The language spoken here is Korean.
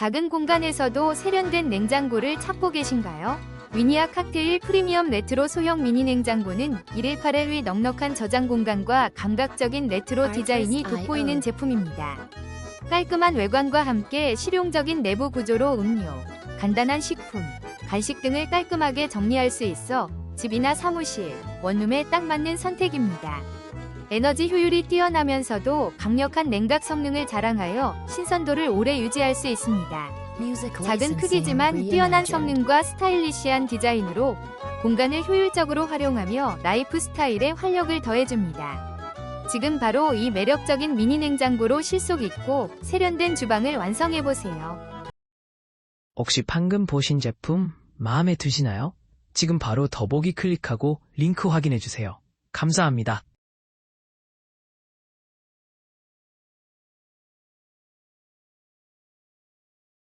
작은 공간에서도 세련된 냉장고를 찾고 계신가요? 위니아 칵테일 프리미엄 레트로 소형 미니 냉장고는 118L의 넉넉한 저장 공간과 감각적인 레트로 디자인이 돋보이는 제품입니다. 깔끔한 외관과 함께 실용적인 내부 구조로 음료, 간단한 식품, 간식 등을 깔끔하게 정리할 수 있어 집이나 사무실, 원룸에 딱 맞는 선택입니다. 에너지 효율이 뛰어나면서도 강력한 냉각 성능을 자랑하여 신선도를 오래 유지할 수 있습니다. 작은 크기지만 뛰어난 성능과 스타일리시한 디자인으로 공간을 효율적으로 활용하며 라이프 스타일에 활력을 더해줍니다. 지금 바로 이 매력적인 미니 냉장고로 실속 있고 세련된 주방을 완성해보세요. 혹시 방금 보신 제품 마음에 드시나요? 지금 바로 더보기 클릭하고 링크 확인해주세요. 감사합니다.